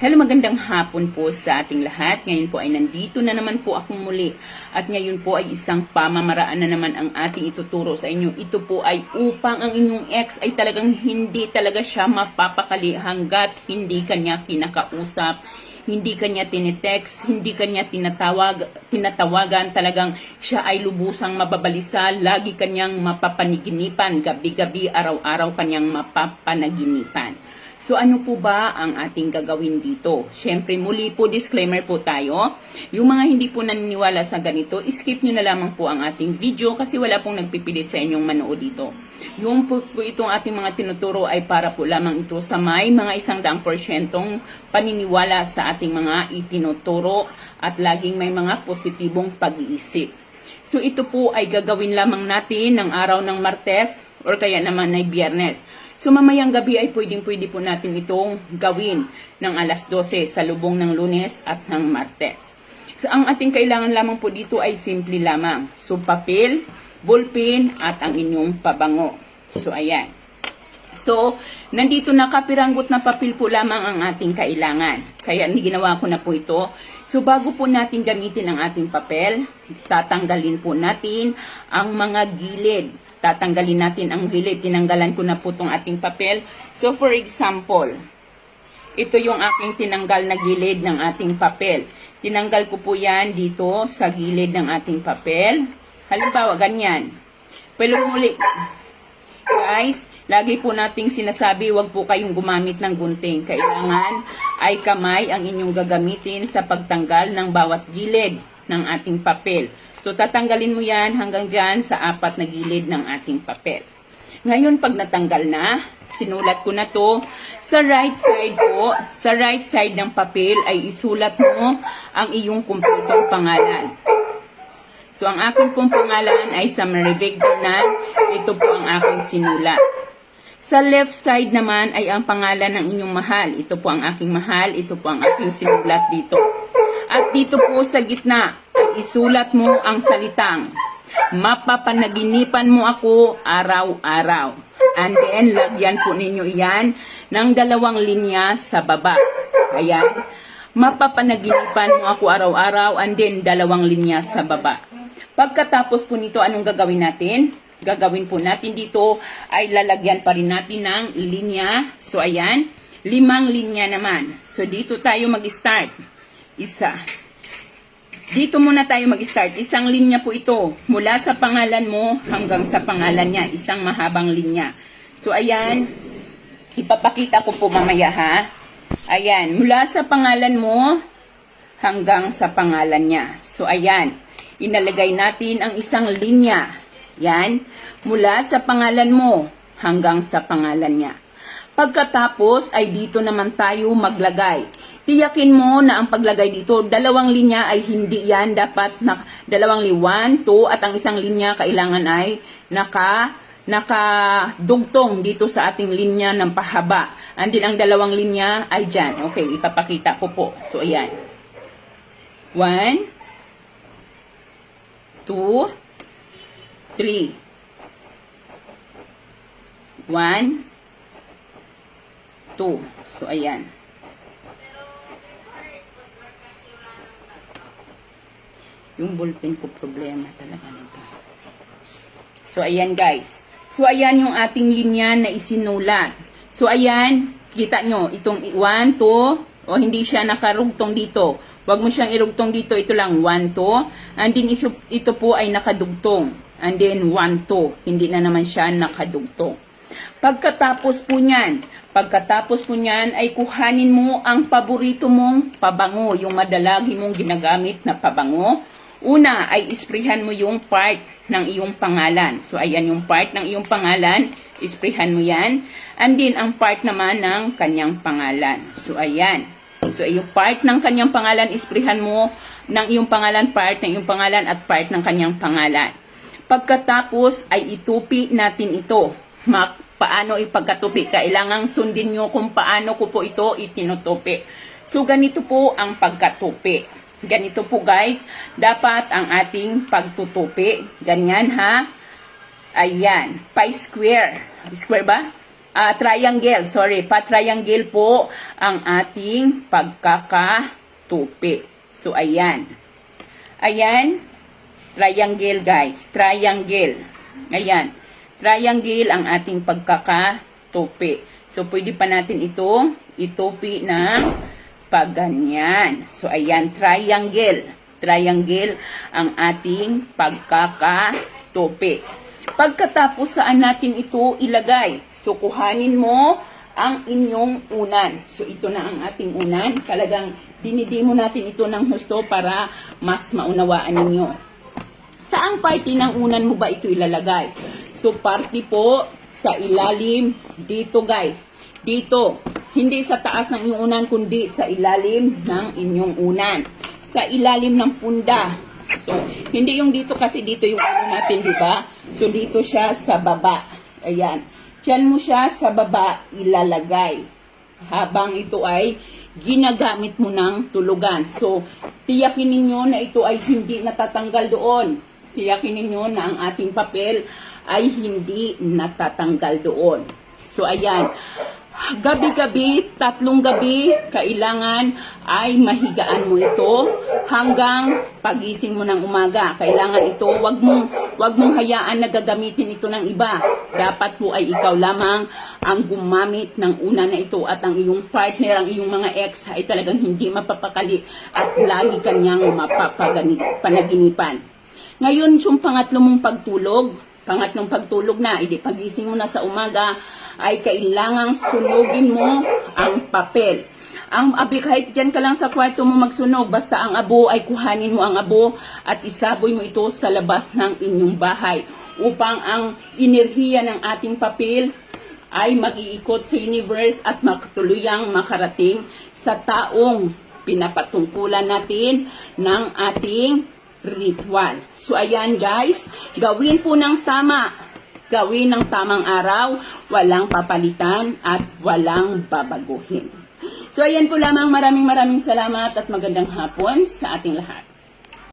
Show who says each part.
Speaker 1: Hello, magandang hapon po sa ating lahat. Ngayon po ay nandito na naman po akong muli. At ngayon po ay isang pamamaraan na naman ang ating ituturo sa inyo. Ito po ay upang ang inyong ex ay talagang hindi talaga siya mapapakali hanggat hindi kanya kinakausap, hindi kanya tinitext, hindi kanya tinatawag, tinatawagan, talagang siya ay lubusang mababalisa, lagi kanyang mapapaniginipan, gabi-gabi, araw-araw kanyang mapapanaginipan. So ano po ba ang ating gagawin dito? Siyempre muli po disclaimer po tayo. Yung mga hindi po naniniwala sa ganito, skip nyo na lamang po ang ating video kasi wala pong nagpipilit sa inyong manood dito. Yung po, po itong ating mga tinuturo ay para po lamang ito sa may mga isang daang porsyentong paniniwala sa ating mga itinuturo at laging may mga positibong pag-iisip. So ito po ay gagawin lamang natin ng araw ng Martes or kaya naman ay Biyernes. So mamayang gabi ay pwedeng-pwede po natin itong gawin ng alas 12 sa lubong ng lunes at ng martes. So ang ating kailangan lamang po dito ay simple lamang. So papel, ballpen at ang inyong pabango. So ayan. So, nandito na kapiranggot na papel po lamang ang ating kailangan. Kaya ginawa ko na po ito. So, bago po natin gamitin ang ating papel, tatanggalin po natin ang mga gilid tatanggalin natin ang gilid. Tinanggalan ko na po itong ating papel. So, for example, ito yung aking tinanggal na gilid ng ating papel. Tinanggal ko po yan dito sa gilid ng ating papel. Halimbawa, ganyan. Pero muli, guys, lagi po nating sinasabi, wag po kayong gumamit ng gunting. Kailangan ay kamay ang inyong gagamitin sa pagtanggal ng bawat gilid ng ating papel. So, tatanggalin mo yan hanggang dyan sa apat na gilid ng ating papel. Ngayon, pag natanggal na, sinulat ko na to, sa right side po, sa right side ng papel ay isulat mo ang iyong kumpletong pangalan. So, ang aking pong pangalan ay Maribig Bernal. Ito po ang aking sinulat. Sa left side naman ay ang pangalan ng inyong mahal. Ito po ang aking mahal. Ito po ang aking sinulat dito. At dito po sa gitna ay isulat mo ang salitang Mapapanaginipan mo ako araw-araw. And then, lagyan po ninyo iyan ng dalawang linya sa baba. Ayan. Mapapanaginipan mo ako araw-araw and then dalawang linya sa baba. Pagkatapos po nito, anong gagawin natin? Gagawin po natin dito ay lalagyan pa rin natin ng linya. So, ayan. Limang linya naman. So, dito tayo mag-start. Isa. Dito muna tayo mag-start. Isang linya po ito. Mula sa pangalan mo hanggang sa pangalan niya. Isang mahabang linya. So, ayan. Ipapakita ko po mamaya ha. Ayan. Mula sa pangalan mo hanggang sa pangalan niya. So, ayan. Inalagay natin ang isang linya. Yan. Mula sa pangalan mo hanggang sa pangalan niya. Pagkatapos ay dito naman tayo maglagay tiyakin mo na ang paglagay dito, dalawang linya ay hindi yan. Dapat na, dalawang li 1, 2, at ang isang linya kailangan ay naka, nakadugtong dito sa ating linya ng pahaba. And then, ang dalawang linya ay dyan. Okay, ipapakita ko po. So, ayan. 1, 2, 3. 1, 2. So, ayan. Yung ballpen ko problema talaga nito. So, ayan guys. So, ayan yung ating linya na isinulat. So, ayan, kita nyo, itong 1, 2, o hindi siya nakarugtong dito. Huwag mo siyang irugtong dito, ito lang 1, 2. And then, ito po ay nakadugtong. And then, 1, 2. Hindi na naman siya nakadugtong. Pagkatapos po niyan, pagkatapos po niyan ay kuhanin mo ang paborito mong pabango, yung madalagi mong ginagamit na pabango. Una ay isprihan mo yung part ng iyong pangalan. So, ayan yung part ng iyong pangalan. Isprihan mo yan. And then, ang part naman ng kanyang pangalan. So, ayan. So, yung part ng kanyang pangalan, isprihan mo ng iyong pangalan, part ng iyong pangalan, at part ng kanyang pangalan. Pagkatapos, ay itupi natin ito. Ma paano ipagkatupi? Kailangang sundin nyo kung paano ko po ito itinutupi. So, ganito po ang pagkatupi. Ganito po guys, dapat ang ating pagtutupi. Ganyan ha. Ayan, pi square. Square ba? ah, triangle, sorry, pa-triangle po ang ating pagkakatupi. So, ayan. Ayan, triangle guys, triangle. Ayan, triangle ang ating pagkakatupi. So, pwede pa natin itong itupi ng pagganyan. So, ayan, triangle. Triangle ang ating pagkakatupi. Pagkatapos saan natin ito ilagay? So, kuhanin mo ang inyong unan. So, ito na ang ating unan. Talagang dinidimo natin ito ng husto para mas maunawaan ninyo. Saang party ng unan mo ba ito ilalagay? So, party po sa ilalim dito guys. Dito. Hindi sa taas ng inyong unan, kundi sa ilalim ng inyong unan. Sa ilalim ng punda. So, hindi yung dito kasi dito yung ulo natin, di ba? So, dito siya sa baba. Ayan. Diyan mo siya sa baba ilalagay. Habang ito ay ginagamit mo ng tulugan. So, tiyakin ninyo na ito ay hindi natatanggal doon. Tiyakin ninyo na ang ating papel ay hindi natatanggal doon. So, ayan. Gabi-gabi, tatlong gabi, kailangan ay mahigaan mo ito hanggang pagising mo ng umaga. Kailangan ito, wag mong, wag mong hayaan na gagamitin ito ng iba. Dapat po ay ikaw lamang ang gumamit ng una na ito at ang iyong partner, ang iyong mga ex ay talagang hindi mapapakali at lagi kanyang mapapaginipan. Ngayon, yung pangatlo mong pagtulog, pangatlong pagtulog na, hindi pagising mo na sa umaga, ay kailangang sunugin mo ang papel. Ang abi, kahit dyan ka lang sa kwarto mo magsunog, basta ang abo ay kuhanin mo ang abo at isaboy mo ito sa labas ng inyong bahay upang ang enerhiya ng ating papel ay mag-iikot sa universe at makatuluyang makarating sa taong pinapatungkulan natin ng ating ritual. So ayan guys, gawin po ng tama. Gawin ng tamang araw, walang papalitan at walang babaguhin. So ayan po lamang maraming maraming salamat at magandang hapon sa ating lahat.